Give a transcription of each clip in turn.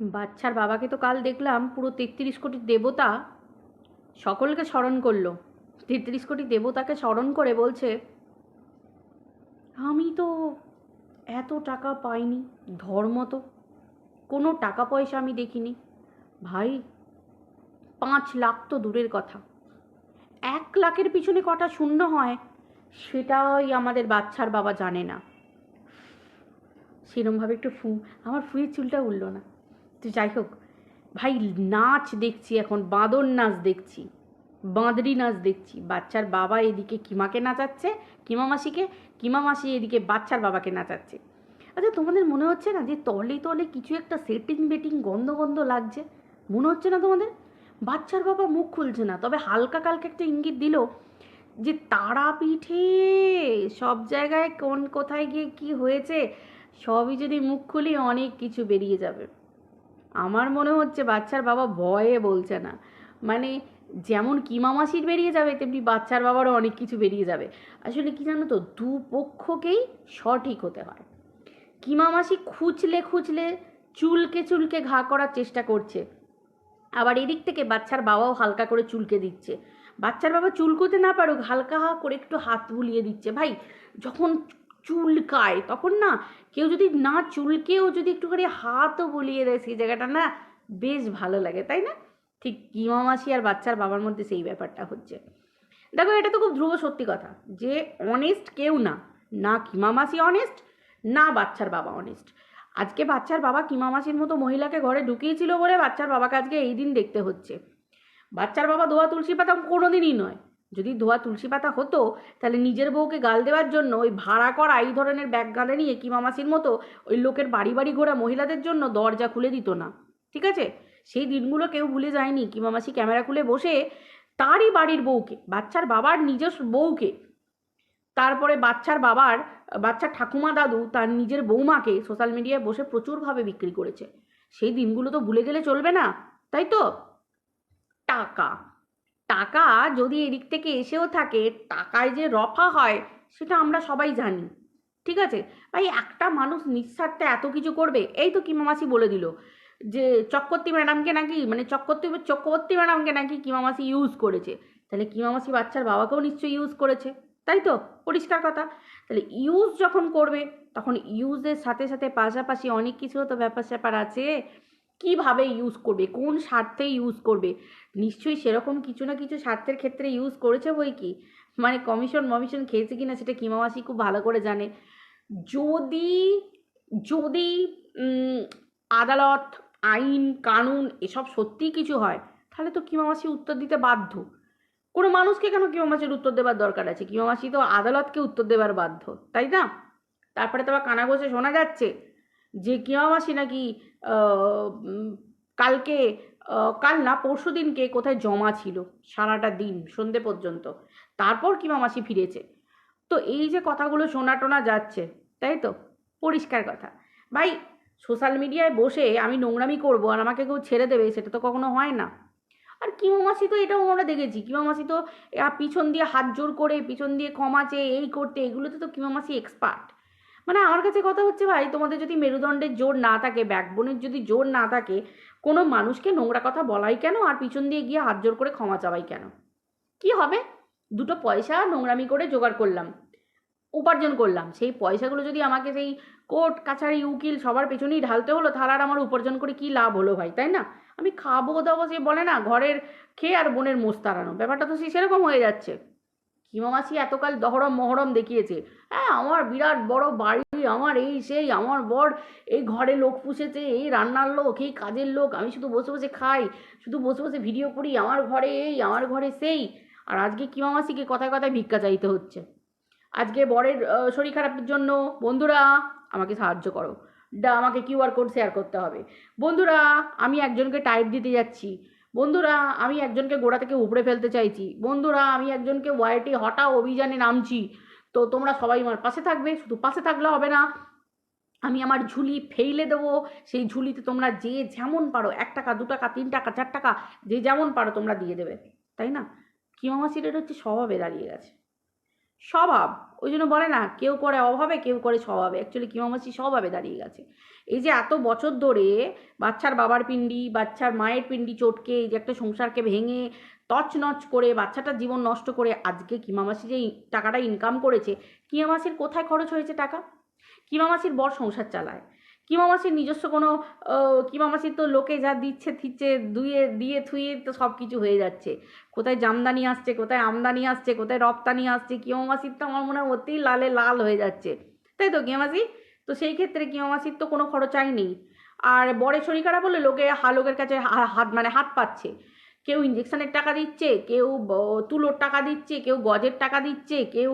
বাচ্চার বাবাকে তো কাল দেখলাম পুরো তেত্রিশ কোটি দেবতা সকলকে স্মরণ করল। তেত্রিশ কোটি দেবতাকে স্মরণ করে বলছে, আমি তো এত টাকা পাইনি, ধর্ম তো। কোনো টাকা পয়সা আমি দেখিনি। ভাই, পাঁচ লাখ তো দূরের কথা। এক লাখের পিছনে কটা শূন্য হয়, সেটাই আমাদের বাচ্চার বাবা জানে না। সেরমভাবে একটু ফু আমার ফুয়ের চুলটা উঠল না। তো যাই হোক, ভাই নাচ দেখছি এখন, বাঁদর নাচ দেখছি, বাঁদরি নাচ দেখছি, বাচ্চার বাবা এদিকে কিমাকে নাচাচ্ছে কিমা মাসিকে কিমা মাসি এদিকে বাচ্চার বাবাকে নাচাচ্ছে। আচ্ছা তোমাদের মনে হচ্ছে না যে তলে তলে কিছু একটা সেটিং বেটিং গন্ধ গন্ধ লাগছে? মনে হচ্ছে না তোমাদের? বাচ্চার বাবা মুখ খুলছে না, তবে হালকা কালকে একটা ইঙ্গিত দিল যে তারাপীঠে সব জায়গায় কোন কোথায় গিয়ে কি হয়েছে, সবই যদি মুখ খুলি অনেক কিছু বেরিয়ে যাবে। আমার মনে হচ্ছে বাচ্চার বাবা ভয়ে বলছে না। মানে যেমন কিমা মাসির বেরিয়ে যাবে, তেমনি বাচ্চার বাবারও অনেক কিছু বেরিয়ে যাবে। আসলে কি জানো তো, দু পক্ষকেই সঠিক হতে হয়। কিমা মাসি খুঁচলে খুঁচলে চুলকে চুলকে ঘা করার চেষ্টা করছে। আবার এদিক থেকে বাচ্চার বাবাও হালকা করে চুলকে দিচ্ছে। বাচ্চার বাবা চুলকোতে না পারুক, হালকা হা করে একটু হাত বুলিয়ে দিচ্ছে। ভাই, যখন চুলকায়। তখন না কেউ যদি না চুলকেও যদি একটুখানি হাতও বুলিয়ে দেয় সেই জায়গাটা না বেশ ভালো লাগে, তাই না? ঠিক কিমা মাসি আর বাচ্চার বাবার মধ্যে সেই ব্যাপারটা হচ্ছে। দেখো, এটা তো খুব ধ্রুব সত্যি কথা যে অনেস্ট কেউ না না কিমা মাসি অনেস্ট না বাচ্চার বাবা অনেস্ট আজকে বাচ্চার বাবা কিমা মাসির মতো মহিলাকে ঘরে ঢুকিয়েছিল বলে বাচ্চার বাবাকে আজকে এই দিন দেখতে হচ্ছে। বাচ্চার বাবা দোয়া তুলসী পাতা কোনো দিনই নয়। যদি ধোয়া তুলসী পাতা হতো, তাহলে নিজের বউকে গাল দেওয়ার জন্য ওই ভাড়া করা এই ধরনের ব্যাগ গালে নিয়ে কিমা মাসির মতো ওই লোকের বাড়ি বাড়ি ঘোরা মহিলাদের জন্য দরজা খুলে দিত না। ঠিক আছে? সেই দিনগুলো কেউ ভুলে যায়নি কিমা মাসি ক্যামেরা খুলে বসে তারই বাড়ির বউকে, বাচ্চার বাবার নিজস্ব বউকে, তারপরে বাচ্চার বাবার, বাচ্চার ঠাকুমা দাদু তার নিজের বৌমাকে সোশ্যাল মিডিয়ায় বসে প্রচুরভাবে বিক্রি করেছে। সেই দিনগুলো তো ভুলে গেলে চলবে না, তাই তো? টাকা। টাকা যদি এদিক থেকে এসেও থাকে, টাকায় যে রফা হয়, সেটা আমরা সবাই জানি। ঠিক আছে? ভাই, একটা মানুষ নিঃস্বার্থে এত কিছু করবে, এই তো কিমামাসি বলে দিল। যে চক্রবর্তী ম্যাডামকে নাকি মানে চক্রবর্তী চক্রবর্তী ম্যাডামকে নাকি কিমামাসি ইউজ করেছে। তাহলে কিমামাসি বাচ্চার বাবাকেও নিশ্চয়ই ইউজ করেছে। তাই তো? পরিষ্কার কথা। তাহলে ইউজ যখন করবে, তখন ইউজের সাথে সাথে পাশাপাশি অনেক কিছু তো ব্যাপার স্যাপার আছে। কীভাবে ইউজ করবে? কোন স্বার্থে ইউজ করবে? নিশ্চয়ই সেরকম কিছু না কিছু স্বার্থের ক্ষেত্রে ইউজ করেছে বই কি? মানে কমিশন মমিশন খেয়েছে কি না সেটা কিমামাসি খুব ভালো করে জানে। যদি যদি আদালত, আইন, কানুন এসব সত্যিই কিছু হয়, তাহলে তো কিমামাসি উত্তর দিতে বাধ্য। কোনো মানুষকে কেন কিমামাসির উত্তর দেওয়ার দরকার আছে? কিমামাসি তো আদালতকে উত্তর দেওয়ার বাধ্য, তাই না? তারপরে তো আবার কানা বসে শোনা যাচ্ছে যে কিমামাসি নাকি কালকে কাল না, পরশু দিনকে কোথায় জমা ছিল, সারাটা দিন, সন্ধে পর্যন্ত। তারপর কিমামাসি ফিরেছে? তো এই যে কথাগুলো শোনা টোনা যাচ্ছে, তাই তো? পরিষ্কার কথা। ভাই, সোশ্যাল মিডিয়ায় বসে আমি নোংরামি করব আর আমাকে কেউ ছেড়ে দেবে, সেটা তো কখনো হয় না। আর কিমা মাসি তো এটাও আমরা দেখেছি কিমা মাসি তো পিছন দিয়ে হাত জোর করে, পিছন দিয়ে কমাচে এই করতে, এগুলোতে তো কিমা মাসি এক্সপার্ট মানে আমার কাছে কথা হচ্ছে ভাই, তোমাদের যদি মেরুদণ্ডের জোর না থাকে ব্যাকবোনের যদি জোর না থাকে, কোনো মানুষকে নোংরা কথা বলাই কেন? আর পিছন দিয়ে গিয়ে হাত জোর করে ক্ষমা চাওয়াই কেন? কি হবে? দুটো পয়সা নোংরামি করে জোগাড় করলাম, উপার্জন করলাম। সেই পয়সাগুলো যদি আমাকে সেই কোর্ট, কাছারি, উকিল সবার পেছনেই ঢালতে হলো, তাহলে আর আমার উপার্জন করে কি লাভ হলো ভাই, তাই না? আমি খাব দাবো সে বলে না, ঘরের খেয়ে আর বোনের মোস্তারানো ব্যাপারটা তো সে সেরকম হয়ে যাচ্ছে। হিমামাসি এতকাল দহরম মহরম দেখিয়েছে। হ্যাঁ আমার বিরাট বড় বাড়ি, আমার এই সেই, আমার বর, এই ঘরে লোক পুষেছে, এই রান্নার লোক, এই কাজের লোক, আমি শুধু বসে বসে খাই, শুধু বসে বসে ভিডিও করি, আমার ঘরে এই, আমার ঘরে সেই। আর আজকে কিমামাসিকে কথায় কথায় ভিক্ষা চাইতে হচ্ছে। আজকে বরের শরীর খারাপের জন্য, বন্ধুরা, আমাকে সাহায্য করো। ডা, আমাকে কিউআর কোড শেয়ার করতে হবে। বন্ধুরা, আমি একজনকে টাইপ দিতে যাচ্ছি। বন্ধুরা, আমি একজনকে গোড়া থেকে উপড়ে ফেলতে চাইছি। বন্ধুরা, আমি একজনকে ওয়াইটি হঠাৎ অভিযানে নামছি। তো তোমরা সবাই আমার পাশে থাকবে, শুধু পাশে থাকলে হবে না। আমি আমার ঝুলি ফেইলে দেবো। সেই ঝুলিতে তোমরা যে যেমন পারো, এক টাকা, দু টাকা, তিন টাকা, চার টাকা, যে যেমন পারো তোমরা দিয়ে দেবে। তাই না? কিমামাসির এটা হচ্ছে স্বভাবে দাঁড়িয়ে গেছে। স্বভাব। ওই জন্য বলে না, কেউ করে অভাবে, কেউ করে স্বভাবে। অ্যাকচুয়ালি কিমামাসি স্বভাবে দাঁড়িয়ে গেছে। এই যে এত বছর ধরে বাচ্চার বাবার পিণ্ডি, বাচ্চার মায়ের পিণ্ডি চটকে, এই যে একটা সংসারকে ভেঙে, তছনছ করে, বাচ্চাটার জীবন নষ্ট করে আজকে কিমামাসি যে টাকাটা ইনকাম করেছে কিমামাসির কোথায় খরচ হয়েছে টাকা? কিমামাসির বর সংসার চালায়। কিমামাসির নিজস্ব কোনো কিমা মাসির তো লোকে যা দিচ্ছে, থিচ্ছে দুয়ে দিয়ে থুয়ে তো সব কিছু হয়ে যাচ্ছে। কোথায় জামদানি আসছে, কোথায় আমদানি আসছে, কোথায় রপ্তানি আসছে কিমা মাসির তো আমার মনে হয় অতি লালে লাল হয়ে যাচ্ছে। তাই তো কিমা মাসি তো সেই ক্ষেত্রে কিমা মাসির তো কোনো খরচাই নেই। আর বরের শরীর খারাপ হলে লোকে লোকের কাছে হাত মানে হাত পাচ্ছে। কেউ ইঞ্জেকশনের টাকা দিচ্ছে, কেউ তুলোর টাকা দিচ্ছে, কেউ গজের টাকা দিচ্ছে, কেউ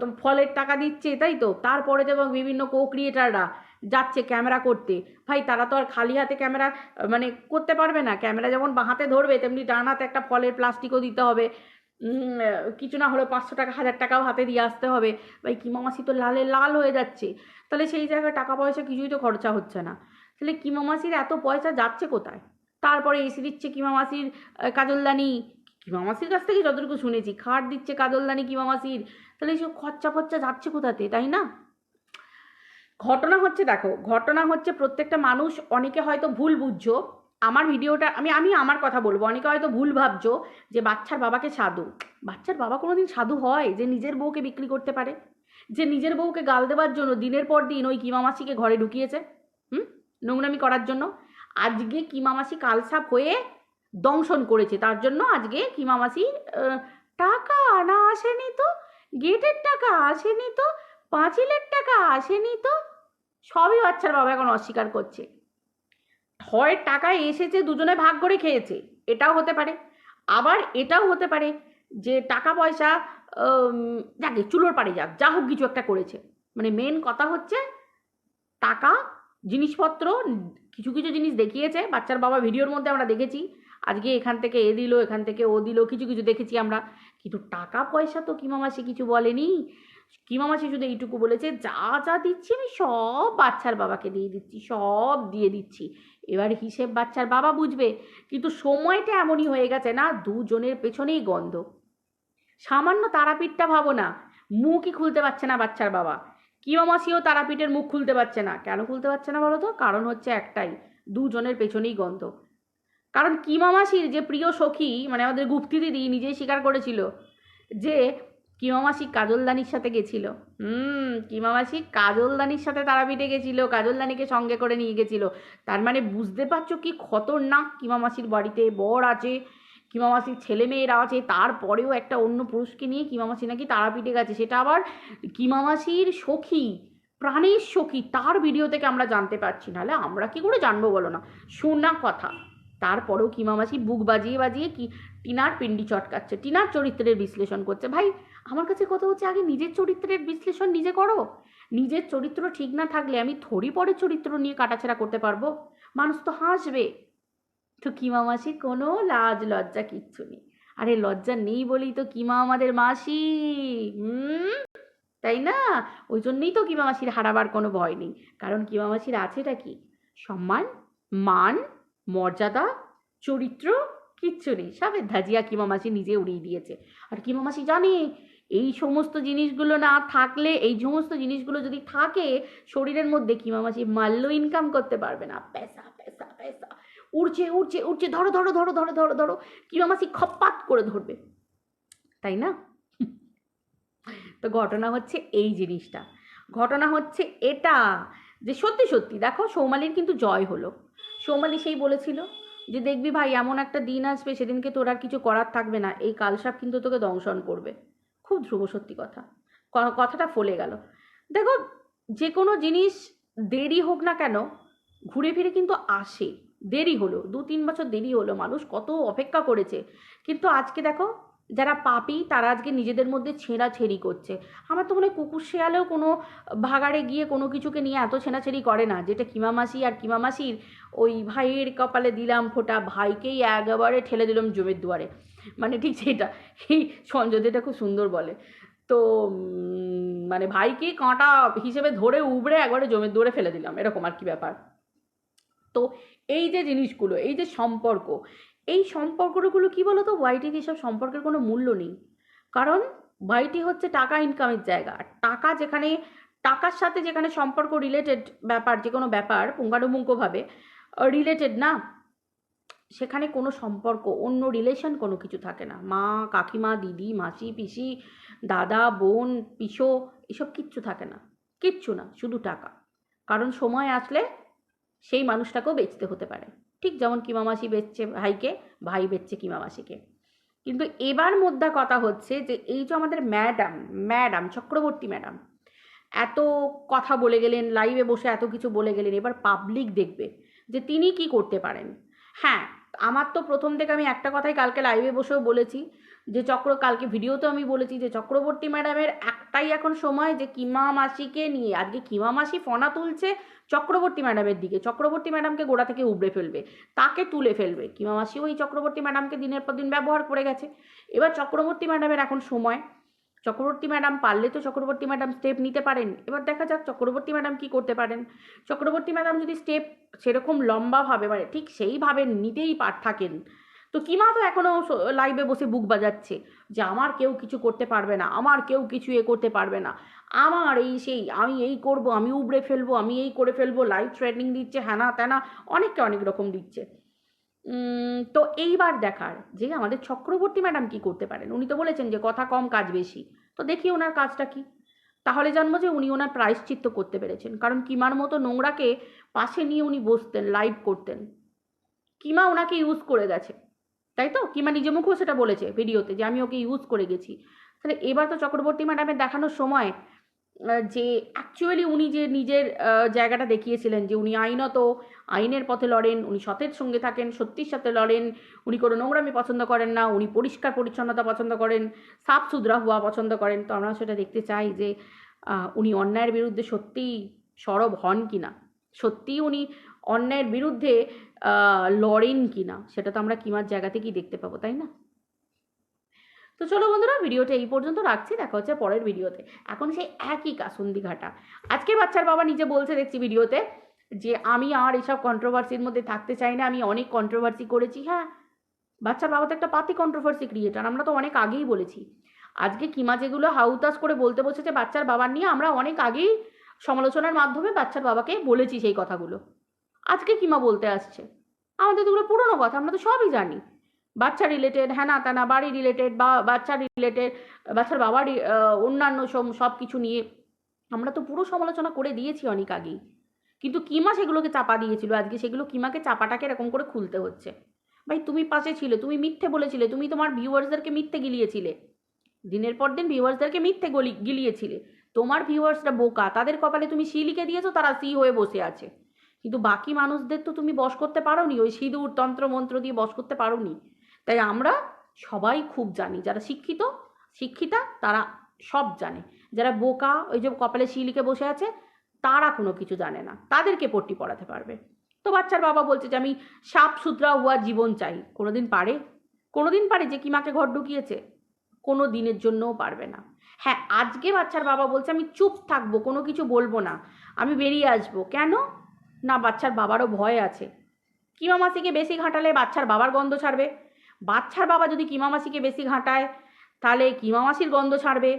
তো ফলের টাকা দিচ্ছে, তাই তো? তারপরে যেমন বিভিন্ন কো ক্রিয়েটাররা যাচ্ছে ক্যামেরা করতে। ভাই, তারা তো আর খালি হাতে ক্যামেরা মানে করতে পারবে না। ক্যামেরা যেমন বাঁ হাতে ধরবে, তেমনি ডান হাতে একটা ফলের প্লাস্টিকও দিতে হবে। কিছু না হলে পাঁচশো টাকা, হাজার টাকাও হাতে দিয়ে আসতে হবে। ভাই কিমামাসি তো লালে লাল হয়ে যাচ্ছে। তাহলে সেই জায়গায় টাকা পয়সা কিছুই তো খরচা হচ্ছে না। তাহলে কিমামাসির এত পয়সা যাচ্ছে কোথায়? তারপরে এসে দিচ্ছে কিমামাসির কাজলদানি। কিমামাসির কাছ থেকে যতটুকু শুনেছি, খাট দিচ্ছে কাজলদানি কিমামাসির তাহলে এইসব খরচা ফরচা যাচ্ছে কোথাতে, তাই না? ঘটনা হচ্ছে, দেখো, ঘটনা হচ্ছে প্রত্যেকটা মানুষ অনেকে হয়তো ভুল বুঝছ। আমার ভিডিওটা, আমি আমি আমার কথা বলব, অনেকে হয়তো ভুল ভাবছ যে বাচ্চার বাবাকে সাধু। বাচ্চার বাবা কোনোদিন সাধু হয় যে নিজের বউকে বিক্রি করতে পারে? যে নিজের বউকে গাল দেওয়ার জন্য দিনের পর দিন ওই কিমামাসিকে ঘরে ঢুকিয়েছে? হুম? নোংরামি করার জন্য? আজকে কিমামাসি কালসাপ হয়ে দংশন করেছে, তার জন্য আজকে কিমামাসি টাকা না আসেনি তো? গেটের টাকা আসেনি তো? পাঁচিলের টাকা আসেনি তো? সবই বাচ্চার বাবা এখন অস্বীকার করছে। হয় টাকায় এসেছে, দুজনে ভাগ করে খেয়েছে। এটাও হতে পারে। আবার এটাও হতে পারে যে টাকা পয়সা যাকে চুলোর পাড়ে যাক, যা হোক কিছু একটা করেছে। মানে মেন কথা হচ্ছে, টাকা, জিনিসপত্র, কিছু কিছু জিনিস দেখিয়েছে। বাচ্চার বাবা ভিডিওর মধ্যে আমরা দেখেছি। আজকে এখান থেকে এ দিল, এখান থেকে ও দিল, কিছু কিছু দেখেছি আমরা। কিন্তু টাকা পয়সা তো কিমামাসি কিছু বলেনি? কিমামাসি শুধু এইটুকু বলেছে? যা যা দিচ্ছি আমি সব বাচ্চার বাবাকে দিয়ে দিচ্ছি, সব দিয়ে দিচ্ছি। এবার হিসেব বাচ্চার বাবা বুঝবে, কিন্তু সময়টা এমনই হয়ে গেছে না, দুজনের পেছনেই গন্ধ। সামান্য তারাপীঠটা ভাবো না, মুখই খুলতে পারছে না বাচ্চার বাবা। কিমামাসিও তারাপীঠের মুখ খুলতে পারছে না। কেন খুলতে পারছে না বলো তো? কারণ হচ্ছে একটাই, দুজনের পেছনেই গন্ধ। কারণ কিমামাসির যে প্রিয় সখী মানে আমাদের গুপ্তি দিদি নিজেই স্বীকার করেছিল যে কিমামাসি কাজলদানির সাথে গেছিল। হুম, কিমামাসি কাজলদানির সাথে তারাপীঠে গেছিল, কাজলদানিকে সঙ্গে করে নিয়ে গেছিল। তার মানে বুঝতে পারছ কি খতরনাক কিমামাসির বাড়িতে বর আছে, কিমামাসির ছেলে মেয়েরা আছে, তারপরেও একটা অন্য পুরুষকে নিয়ে কিমামাসি নাকি তারাপীঠে গেছে। সেটা আবার কিমামাসির সখী, প্রাণের সখী, তার ভিডিও থেকে আমরা জানতে পারছি। নাহলে আমরা কি করে জানব বলো না? শোনা কথা। তারপরেও কিমামাসি বুক বাজিয়ে বাজিয়ে কি টিনার পিন্ডি চটকাচ্ছে, টিনার চরিত্রের বিশ্লেষণ করছে। ভাই আমার কাছে কথা হচ্ছে, আগে নিজের চরিত্রের বিশ্লেষণ নিজে করো। নিজের চরিত্র ঠিক না থাকলে আমি থরি পরে চরিত্র নিয়ে কাটাছেড়া করতে পারব। মানুষ তো হাসবে। তো কিমা মাসি, কোনো লাজ, লজ্জা কিচ্ছু নেই। আরে লজ্জা নেই বলেই তো কিমা আমাদের মাসি। হুম? তাই না? ওই জন্যই তো কিমা মাসির হারাবার কোনো ভয় নেই। কারণ কিমা মাসির আছেটা কি? সম্মান, মান, মর্যাদা, চরিত্র কিচ্ছু নেই। সবের ধাজিয়া কিমা মাসি নিজে উড়িয়ে দিয়েছে। আর কিমা মাসি জানে এই সমস্ত জিনিসগুলো না থাকলে, এই সমস্ত জিনিসগুলো যদি থাকে, শরীরের মধ্যে কিমা মাসি মাল্য ইনকাম করতে পারবে না। পেশা পেশা পেশা। উড়ছে উড়ছে উড়ছে, ধরো ধরো ধরো ধরো ধরো ধরো কিমা মাসি খপ্পাত করে ধরবে। তাই না? তো ঘটনা হচ্ছে এই জিনিসটা। ঘটনা হচ্ছে এটা যে সত্যি সত্যি, দেখো, সৌমালির কিন্তু জয় হলো। সৌমালি সেই বলেছিল যে, দেখবি ভাই, এমন একটা দিন আসবে, সেদিনকে তোর আর কিছু করার থাকবে না। এই কালসাপ কিন্তু তোকে দংশন করবে। খুব ধ্রুব সত্যি কথা। কথাটা ফলে গেল। দেখো যে কোনো জিনিস দেরি হোক না কেন, ঘুরে ফিরে কিন্তু আসে। দেরি হলো, দু, তিন বছর দেরি হলো, মানুষ কত অপেক্ষা করেছে। কিন্তু আজকে দেখো, যারা পাপি, তারা আজকে নিজেদের মধ্যে ছেঁড়াছেড়ি করছে। আমার তো মনে হয় কুকুর শেয়ালেও কোনো ভাগাড়ে গিয়ে কোনো কিছুকে নিয়ে এত ছেঁড়াছেড়ি করে না, যেটা কিমামাসি আর কিমামাসির ওই ভাইয়ের কপালে দিলাম ফোঁটা, ভাইকেই একেবারে ঠেলে দিলাম জমির দুয়ারে। মানে ঠিক সেটা এই সঞ্জয়দেটা খুব সুন্দর বলে। তো মানে ভাইকে কাঁটা হিসেবে ধরে উবড়ে একবারে জমির দুয়ারে ফেলে দিলাম, এরকম আর কি ব্যাপার। তো এই যে জিনিসগুলো, এই যে সম্পর্ক, এই সম্পর্কগুলো কি বলো তো ওয়াইটিতে এসব সম্পর্কের কোনো মূল্য নেই। কারণ ভাইটি হচ্ছে টাকা ইনকামের জায়গা টাকা যেখানে, টাকার সাথে যেখানে সম্পর্ক রিলেটেড ব্যাপার যে কোনো ব্যাপার পুঙ্খানুপুঙ্খভাবে রিলেটেড না সেখানে কোনো সম্পর্ক, অন্য রিলেশন কোনো কিছু থাকে না। মা, কাকিমা, দিদি, মাসি, পিসি, দাদা, বোন, পিসো, এসব কিচ্ছু থাকে না। কিচ্ছু না, শুধু টাকা। কারণ সময় আসলে সেই মানুষটাকেও বেচতে হতে পারে। ঠিক যেমন কিমামাসি বেচছে ভাইকে, ভাই বেচছে কিমামাসিকে কিন্তু এবার মোদ্দা কথা হচ্ছে যে, এই যে আমাদের ম্যাডাম ম্যাডাম চক্রবর্তী ম্যাডাম এত কথা বলে গেলেন লাইভে বসে এত কিছু বলে গেলেন, এবার পাবলিক দেখবে যে তিনি কি করতে পারেন। হ্যাঁ আমার তো প্রথম থেকে আমি একটা কথাই কালকে লাইভে বসেও বলেছি, যে চক্র, কালকে ভিডিওতেও আমি বলেছি যে চক্রবর্তী ম্যাডামের একটাই এখন সময় যে কিমা মাসিকে নিয়ে, আজকে কিমা মাসি ফনা তুলছে চক্রবর্তী ম্যাডামের দিকে, চক্রবর্তী ম্যাডামকে গোড়া থেকে উবড়ে ফেলবে, তাকে তুলে ফেলবে। কিমা মাসি ওই চক্রবর্তী ম্যাডামকে দিনের পর দিন ব্যবহার করে গেছে। এবার চক্রবর্তী ম্যাডামের এখন সময় চক্রবর্তী ম্যাডাম পারলে তো চক্রবর্তী ম্যাডাম স্টেপ নিতে পারেন। এবার দেখা যাক চক্রবর্তী ম্যাডাম কি করতে পারেন। চক্রবর্তী ম্যাডাম যদি স্টেপ সেরকম লম্বাভাবে মানে ঠিক সেইভাবে নিতেই পার থাকেন। তো কিমা তো এখনও লাইভে বসে বুক বাজাচ্ছে। যে আমার কেউ কিছু করতে পারবে না, আমার কেউ কিছু এ করতে পারবে না। আমার এই সেই, আমি এই করব, আমি উবড়ে ফেলব, আমি এই করে ফেলব লাইভ ট্রেনিং দিচ্ছে, হ্যানা ত্যানা, অনেককে অনেক রকম দিচ্ছে। তো এইবার দেখার যে আমাদের চক্রবর্তী ম্যাডাম কি করতে পারেন? উনি তো বলেছেন যে কথা কম, কাজ বেশি। তো দেখি ওনার কাজটা কি। তাহলে জানব যে উনি ওনার প্রায়শ্চিত্ত করতে পেরেছেন। কারণ কিমার মতো নোংরাকে পাশে নিয়ে উনি বসতেন লাইভ করতেন। কিমা ওনাকে ইউজ করে গেছে। তাই তো? কিমা নিজে মুখেও সেটা বলেছে ভিডিওতে যে আমি ওকে ইউজ করে গেছি। তাহলে এবার তো চক্রবর্তী ম্যাডামের দেখানোর সময় যে অ্যাকচুয়ালি উনি যে নিজের জায়গাটা দেখিয়েছিলেন যে উনি আইনত, আইনের পথে লড়েন, উনি সতের সঙ্গে থাকেন, সত্যির সাথে লড়েন, উনি কোনো নোংরামি পছন্দ করেন না, উনি পরিষ্কার পরিচ্ছন্নতা পছন্দ করেন, সাফ সুতরা হওয়া পছন্দ করেন, তো আমরা সেটা দেখতে চাই যে উনি অন্যায়ের বিরুদ্ধে সত্যিই সরব হন কি না সত্যিই উনি অন্যায়ের বিরুদ্ধে লড়েন কি না সেটা তো আমরা কিমার জায়গা থেকেই দেখতে পাবো, তাই না? তো চলো বন্ধুরা, ভিডিওটা এই পর্যন্ত রাখছি, দেখা হচ্ছে পরের ভিডিওতে। এখন সেই একই কাসুন্দি ঘাটা। আজকে বাচ্চার বাবা নিজে বলছে, দেখছি ভিডিওতে, যে আমি আর এসব কন্ট্রোভার্সির মধ্যে থাকতে চাই না, আমি অনেক কন্ট্রোভার্সি করেছি। হ্যাঁ বাচ্চার বাবা তো একটা পাতি কন্ট্রোভার্সি ক্রিয়েটার আমরা তো অনেক আগেই বলেছি। আজকে কিমা যেগুলো হাউতাস করে বলতে বসেছে বাচ্চার বাবার নিয়ে আমরা অনেক আগেই সমালোচনার মাধ্যমে বাচ্চার বাবাকে বলেছি সেই কথাগুলো। আজকে কিমা বলতে আসছে। আমাদের তো পুরোনো কথা, আমরা তো সবই জানি। বাচ্চা রিলেটেড হ্যানা ত্যানা বাড়ি রিলেটেড বা বাচ্চা রিলেটেড বাচ্চার বাবার অন্যান্য সব কিছু নিয়ে আমরা তো পুরো সমালোচনা করে দিয়েছি অনেক আগেই। কিন্তু কিমা সেগুলোকে চাপা দিয়েছিল? আজকে সেগুলো কিমাকে চাপাটাকে এরকম করে খুলতে হচ্ছে। ভাই, তুমি পাশে ছিলে, তুমি মিথ্যে বলেছিলে, তুমি তোমার ভিউয়ার্সদেরকে মিথ্যে গিলিয়েছিলে। দিনের পর দিন ভিউয়ার্সদেরকে মিথ্যে গলি, গিলিয়েছিলে। তোমার ভিউয়ার্সরা বোকা, তাদের কপালে তুমি সি লিখে দিয়েছ, তারা সি হয়ে বসে আছে। কিন্তু বাকি মানুষদের তো তুমি বশ করতে পারো নি ওই সিঁদুর তন্ত্র মন্ত্র দিয়ে বশ করতে পারোনি। তাই আমরা সবাই খুব জানি, যারা শিক্ষিত, শিক্ষিতা তারা সব জানে। যারা বোকা, ওই যে কপালে শিলিকে বসে আছে, তারা কোনো কিছু জানে না। তাদেরকে পট্টি পড়াতে পারবে। তো বাচ্চার বাবা বলছে যে, আমি সাপ সুতরা হওয়া জীবন চাই। কোনোদিন পারে? কোনোদিন পারে যে কিমাকে ঘর ঢুকিয়েছে? কোনো দিনের জন্যও পারবে না। হ্যাঁ আজকে বাচ্চার বাবা বলছে, আমি চুপ থাকব, কোনো কিছু বলব না। আমি বেরিয়ে আসব। কেন? না, বাচ্চার বাবারও ভয় আছে। কিমা মাসিকে বেশি ঘাঁটালে বাচ্চার বাবার গন্ধ ছাড়বে? বাচ্চার বাবা যদি কিমামাসিকে বেশি ঘাঁটায়, তাহলে কিমামাসির গন্ধ ছাড়বে।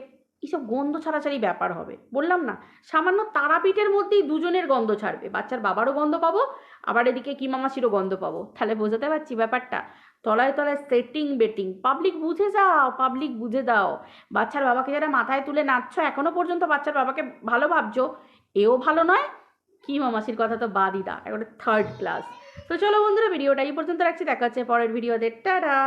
এইসব গন্ধ ছাড়াছাড়ি ব্যাপার হবে। বললাম না, সামান্য তারাপীঠের মধ্যেই দুজনের গন্ধ ছাড়বে। বাচ্চার বাবারও গন্ধ পাবো, আবার এদিকে কিমামাসিরও গন্ধ পাবো। তাহলে বোঝাতে পারছি ব্যাপারটা? তলায় তলায় সেটিং বেটিং পাবলিক বুঝে যাও পাবলিক বুঝে দাও। বাচ্চার বাবাকে যারা মাথায় তুলে নাচছো এখনও পর্যন্ত বাচ্চার বাবাকে ভালো ভাবছ? এও ভালো নয় কিমা মাসির কথা তো বাদই দা একটা থার্ড ক্লাস তো চলো বন্ধুরা ভিডিওটা এই পর্যন্ত রাখছি। দেখা হচ্ছে পরের ভিডিওতে। টাটা!